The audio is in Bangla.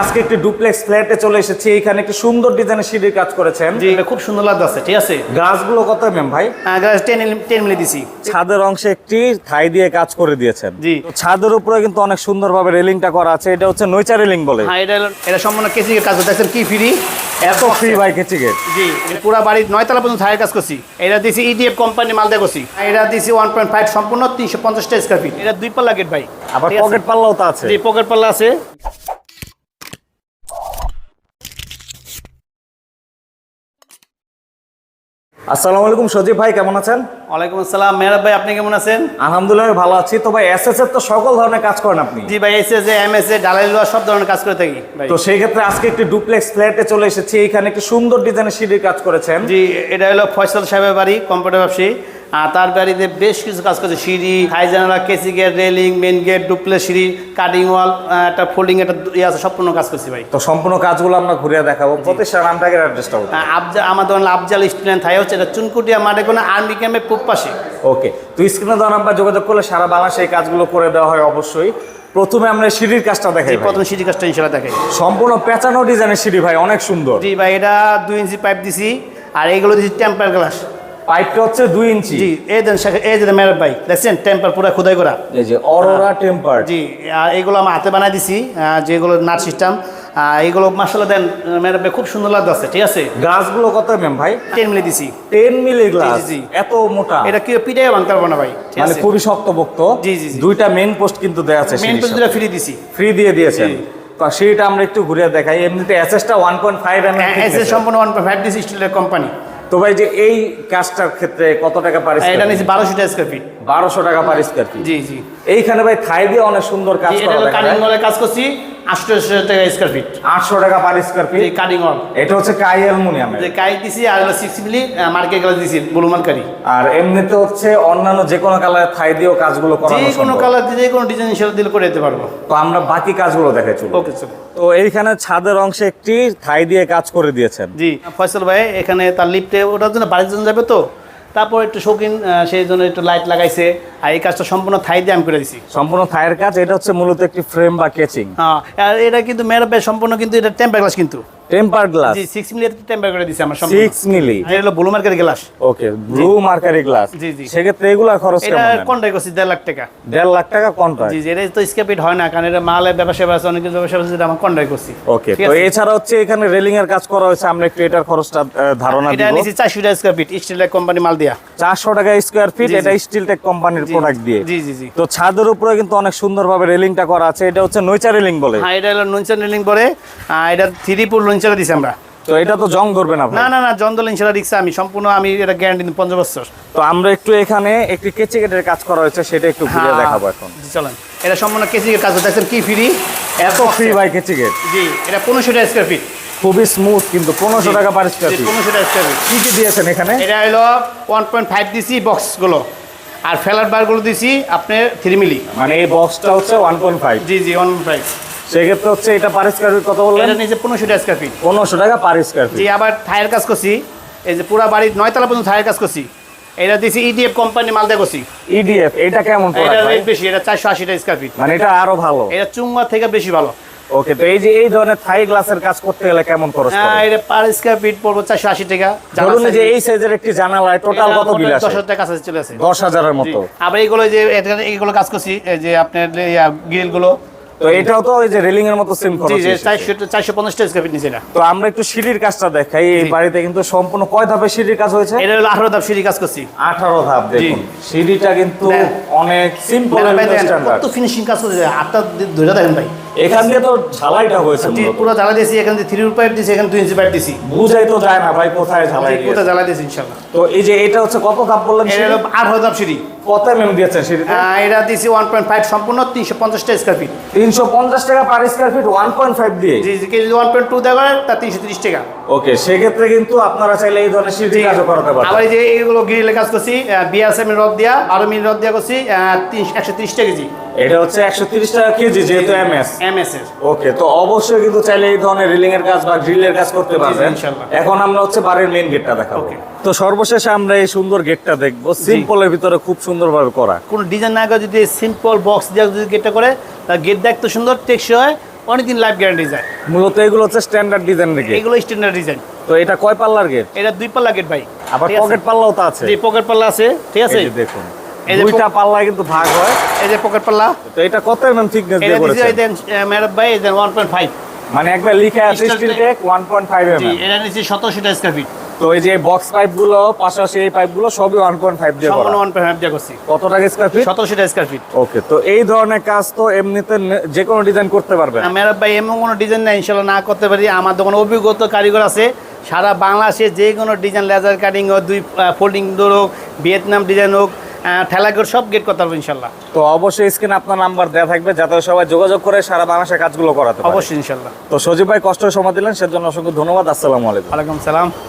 আজকে একটি ডুপ্লেক্স ফ্ল্যাটে চলে এসেছি। এখানে একটি সুন্দর ডিজাইনের সিঁড়ির কাজ করেছেন। এটা খুব সুন্দর লাগতেছে ঠিক আছে? গাছগুলো কত ম্যাম ভাই? টেন টেন মিলে দিছি। ছাদের অংশে একটি থাই দিয়ে কাজ করে দিয়েছেন। জি। ছাদের উপরে কিন্তু অনেক সুন্দরভাবে রেলিংটা করা আছে। এটা হচ্ছে নৈচা রেলিং বলে। হ্যাঁ এটা এটা সম্পূর্ণ কেসি কাজ দেখছেন কি ফ্রি এত ফ্রি ভাই কেচি গেট জি পুরো বাড়ির নয়তলা পর্যন্ত ছায়ের কাজ করছি। এটা দিছি ইডিএফ কোম্পানি মাল দিয়ে করছি। এটা দিছি ওয়ান পয়েন্ট ফাইভ সম্পূর্ণ তিনশো পঞ্চাশটা স্কোয়ার ফিট এটা দুই পাল্লা গেট ভাই। আবার পকেট পাল্লাও তো আছে। জি পকেট পাল্লা আছে। আসসালামু আলাইকুম সজীব ভাই কেমন আছেন? ওয়ালাইকুম আসসালাম। মেহরাব ভাই আপনি কেমন আছেন? আলহামদুলিল্লাহ ভালো আছি। তো ভাই এসএস এর তো সকল ধরনের কাজ করেন আপনি? জি ভাই SS A M S A ডালাই লোয়া সব ধরনের কাজ করে থাকি তো সেই ক্ষেত্রে আজকে একটি ডুপ্লেক্স ফ্ল্যাটে চলে এসেছি। এখানে একটি সুন্দর ডিজাইনের সিঁড়ির কাজ করেছেন। জি এটা হলো ফয়সাল সাহেবের বাড়ি কম্পিউটার ব্যবসায়ী। তার বাড়িতে বেশ কিছু কাজ করছে। সিঁড়ি হাই জানালা কেসি গেট রেলিং মেন গেট ডুপ্লে সিঁড়ি কাটিং ওয়াল একটা ফোল্ডিং একটা ইয়ে আছে সম্পূর্ণ কাজ করছি ভাই। তো সম্পূর্ণ কাজগুলো আমরা ঘুরিয়ে দেখাবো। প্রতিষ্ঠান নামটাকে অ্যাড্রেসটা আফজা আমাদের আফজাল স্টুডেন্ট থাই হচ্ছে এটা চুনকুটিয়া মাঠে কোনো আর্মি ক্যাম্পের পূব পাশে ওকে তো স্ক্রিনে দেওয়া নাম্বার যোগাযোগ করলে সারা বাংলাদেশে এই কাজগুলো করে দেওয়া হয় অবশ্যই। প্রথমে আমরা সিঁড়ির কাজটা দেখাই। প্রথম সিঁড়ি কাজটা ইনশাল্লাহ দেখাই। সম্পূর্ণ পেঁচানো ডিজাইনের সিঁড়ি ভাই অনেক সুন্দর। জি ভাই এটা দুই ইঞ্চি পাইপ দিছি আর এইগুলো দিছি টেম্পার গ্লাস পাইপটা হচ্ছে ইঞ্চি। জি এই দেন এই যে দেখছেন? টেম্পার পুরো খোদাই করা। এই যে অরোরা টেম্পার। জি আর এইগুলো আমার হাতে বানাই দিছি যেগুলো নাট সিস্টেম। এইগুলো মাসাল্লাহ দেন খুব সুন্দর লাগতেছে ঠিক আছে? গ্লাসগুলো কত ম্যাম ভাই? টেন মিলে দিছি। Ten milli glass. এত মোটা। এটা কি পিটাই বানতে পারব না ভাই? মানে খুবই শক্তপোক্ত। জি, জি। দুইটা মেন পোস্ট কিন্তু দেওয়া আছে মেন পজিটা ফ্রি দিছি। ফ্রি দিয়ে দিয়েছেন। সেইটা আমরা একটু ঘুরে দেখাই। এমনিতে এসএসটা ওয়ান পয়েন্ট ফাইভ এম এসে সম্পূর্ণ ওয়ান পয়েন্ট ফাইভ দিছি স্টিলের কোম্পানি তো ভাই যে এই কাজটার ক্ষেত্রে কত টাকা পারিস এটা নিচে বারোশো টাকা স্কোয়ার ফিট বারোশো টাকা পার স্কোয়ার ফিট জি জি। এইখানে ভাই থাই দিয়ে অনেক সুন্দর কাজ করা দেখা যায়। কাজ করছি। টাকা স্কোয়ার ফিট আটশো টাকা পার স্কোয়ার জি ফিট কাটিং ওয়াল এটা হচ্ছে কাই যে কাই দিছি আর সিক্স মিলি মার্কেট দিছি আর এমনিতে হচ্ছে অন্যান্য যে কোনো কালার থাই দিয়েও কাজগুলো যে কোনো সম্ভব। কালার যে কোনো ডিজাইন হিসেবে দিলে করে দিতে পারব। তো আমরা বাকি কাজগুলো দেখে চলবো ওকে তো এইখানে ছাদের অংশে একটি থাই দিয়ে কাজ করে দিয়েছেন। জি ফয়সল ভাই এখানে তার লিফটে ওটার জন্য বাড়ির জন্য যাবে তো? তারপর একটু শৌখিন সেই জন্য একটু লাইট লাগাইছে। আর এই কাজটা সম্পূর্ণ থাই দিয়ে আমি করে দিছি। সম্পূর্ণ থাইয়ের কাজ এটা হচ্ছে মূলত একটি ফ্রেম বা কেচিং হ্যাঁ আর এটা কিন্তু মেয়েরা সম্পূর্ণ কিন্তু এটা টেম্পার গ্লাস কিন্তু। টেম্পার গ্লাস জি সিক্স মিলি টেম্পার করে দিছি আমার সম্পূর্ণ। সিক্স মিলি এটা হলো blue market glass okay blue mercury glass জি, জি। সেক্ষেত্রে এগুলা খরচ কেমন নেন? কোনটাই করছি? দেড় লাখ টাকা। দেড় লাখ টাকা কন্ট্রাক্ট জি জি এটা তো স্কেপিট হয় না কারণ এটা মালের ব্যবসা আছে অনেক ব্যবসা যেটা আমার কন্ট্রাক্ট করছি? ওকে তো এছাড়া হচ্ছে এখানে রেলিং এর কাজ করা হয়েছে আমরা একটু এটার খরচটা ধারণা এটা দিব। নিয়েছি চারশো টাকা স্কোয়ার ফিট স্টিলের কোম্পানি মাল দিয়া। চারশো টাকা স্কোয়ার ফিট। এটা স্টিল টেক কোম্পানির প্রোডাক্ট দিয়ে। জি জি জি। তো ছাদের উপরে কিন্তু অনেক সুন্দরভাবে রেলিংটা করা আছে এটা হচ্ছে নৈচা রেলিং বলে। হ্যাঁ এটা হলো লঞ্চার রেলিং আহ, এটা থ্রি পুর লঞ্চার দিছি আমরা। তো এটা তো জং ধরবে না ভাই না না না জন্দল ইনশাল্লাহ রিক্সা আমি সম্পূর্ণ আমি এটা গ্যারান্টি দিই পঞ্চাশ বছর। তো আমরা একটু এখানে একটি কেচি কেটের কাজ করা হয়েছে সেটা একটু ঘুরিয়ে হ্যাঁ। দেখাবো এখন। চলেন। এটা সম্পূর্ণ কেচি কেসি কাজ দেখছেন কি ফ্রি এত ফ্রি বাই কেচি গেট জি এটা পনেরোশো টাকা স্কোয়ার ফিট খুবই স্মুথ কিন্তু পনেরোশো টাকা পার স্কোয়ার ফিট পনেরোশো টাকা স্কোয়ার ফিট কি কি দিয়েছেন এখানে? এটা হলো ওয়ান পয়েন্ট ফাইভ দিছি বক্সগুলো আর ফেলার বারগুলো দিছি আপনি থ্রি মিলি মানে এই বক্সটা হচ্ছে ওয়ান পয়েন্ট ফাইভ জি জি ওয়ান ফাইভ সেক্ষেত্রে হচ্ছে এটা পার স্কোয়ার ফিট কত বললেন? এটা নিচে পনেরোশো টাকা স্কোয়ার ফিট পনেরোশো টাকা পার স্কোয়ার ফিট আবার থায়ের কাজ করছি। এই যে পুরা বাড়ির নয়তলা পর্যন্ত থায়ের কাজ করছি। এটা দিছি ইডিএফ কোম্পানি মাল দিয়ে করছি। ইডিএফ এটা কেমন এটা রেট বেশি এটা চারশো আশি টাকা স্কোয়ার ফিট মানে এটা আরও ভালো। এটা চুঙ্গা থেকে বেশি ভালো। ওকে তো এই যে এই ধরনের থাই গ্লাসের কাজ করতে গেলে কেমন খরচ হ্যাঁ পড়ে? এটা পার স্কোয়ার ফিট পড়ব চারশো আশি টাকা। ধরুন যে এই সাইজের একটি জানালায় টোটাল কত বিল দশ আসে হাজার টাকা কাছাকাছি চলে আসে। দশ হাজারের মতো। আবার এইগুলো যে এইগুলো কাজ করছি এই যে আপনার গ্রিলগুলো তো এটাও তো ওই যে রেলিং এর মতো সেম জি। চারশো চারশো পঞ্চাশ ফিট নিচে এটা। তো আমরা একটু সিঁড়ির কাজটা দেখাই এই বাড়িতে কিন্তু সম্পূর্ণ কয় ধাপে সিঁড়ির কাজ হয়েছে? এটা হলো আঠারো ধাপ সিঁড়ি কাজ করছি। আঠারো ধাপ দেখুন সিঁড়িটা কিন্তু অনেক সিম্পল কত ফিনিশিং কাজ করছে হাতটা ধরে দেখেন ভাই। এখান দিয়ে তো ঝালাইটা হয়েছে পুরো জ্বালা দিয়েছি এখান থেকে থ্রি পাইপ দিয়েছি এখানে দুই ইঞ্চি পাইপ দিয়েছি। বুঝাই তো যায় না ভাই কোথায় ঝালাই দিয়েছে। জ্বালা দিয়েছি ইনশাল্লাহ। তো এই যে এটা হচ্ছে কত ধাপ বললেন এটা আঠারো ধাপ সিঁড়ি। কত এমএম দিয়েছেন সিঁড়িতে? এটা দিয়েছি ওয়ান পয়েন্ট ফাইভ সম্পূর্ণ তিনশো পঞ্চাশটা স্কোয়ার ফিট তিনশো পঞ্চাশ টাকা per square feet one point five দিয়ে। জি পয়েন্ট টু দেওয়া তার তিনশো তিরিশ টাকা। ওকে সেক্ষেত্রে কিন্তু আপনারা চাইলে এই ধরনের সিঁড়ি কাজও করাতে পারেন এই যে এইগুলো গ্রিলে কাজ করছি বিআরএসএম রদ দিয়া বারো মিনিট রদ দিয়া করছি একশো তিরিশ টাকা কেজি। এটা হচ্ছে একশো তিরিশ টাকা কেজি যেহেতু এম এস এম এস এর। ওকে তো অবশ্যই কিন্তু চাইলে এই ধরনের রিলিং এর কাজ বা গ্রিলের কাজ করতে পারবেন। এখন আমরা হচ্ছে বাড়ির মেইন গেটটা দেখাবো. তো সর্বশেষে আমরা এই সুন্দর গেটটা দেখব। সিম্পলের ভিতরে খুব সুন্দরভাবে করা। কোনো ডিজাইন না করে যদি সিম্পল বক্স দিয়ে যদি গেটটা করে গেট দেখতে সুন্দর টেকসই হয়। অনেকদিন লাইফ গ্যারান্টি যায়। মূলত এগুলো হচ্ছে স্ট্যান্ডার্ড ডিজাইন গেট এগুলো স্ট্যান্ডার্ড ডিজাইন তো এটা কয় পাল্লার গেট এটা দুই পাল্লা গেট ভাই। আবার পকেট পাল্লাও তো আছে। জি পকেট পাল্লা আছে ঠিক আছে? এই যে দেখুন যে দুইটা পাল্লা কিন্তু ভাগ হয়। এই যে পকেট পাল্লা। তো এটা কত এমএম থিকনেস এটা দিয়ে দিচ্ছে করেছেন? দেন ম্যাডাম ভাই দেন ওয়ান পয়েন্ট ফাইভ মানে একবার লিখে আছে স্টিল। টেক 1.5 জি এমএম এটা নিচ্ছে সতেরোশোটা স্কোয়ার ফিট তো এই যে বক্স পাইপগুলো পাশাপাশি এই পাইপগুলো সবই 1.5 দিয়ে করা সম্পূর্ণ ওয়ান পয়েন্ট ফাইভ দিয়ে করছি। কত টাকা স্কয়ার ফিট সতেরোশোটা স্কোয়ার ফিট ওকে তো এই ধরনের কাজ তো এমনিতে নে- যে কোনো ডিজাইন করতে পারবেন। ম্যাডাম ভাই এমন কোনো ডিজাইন না ইনশাল্লাহ না করতে পারি। আমার দোকানে অভিজ্ঞতা কারিগর আছে। সারা বাংলাদেশে যে কোনো ডিজাইন লেজার কাটিং হোক দুই ফোল্ডিং ডোর হোক ভিয়েতনাম ডিজাইন হোক ঠেলাগর সব গেট করতে পারব ইনশাল্লাহ। তো অবশ্যই স্ক্রিনে আপনার নাম্বার দেওয়া থাকবে যাতে সবাই যোগাযোগ করে সারা বাংলাদেশের কাজগুলো করাতে অবশ্যই ইনশাল্লাহ। তো সজীব ভাই কষ্ট সময় দিলেন সেজন্য অসংখ্য ধন্যবাদ। আসসালামু আলাইকুম। ওয়ালাইকুম সালাম।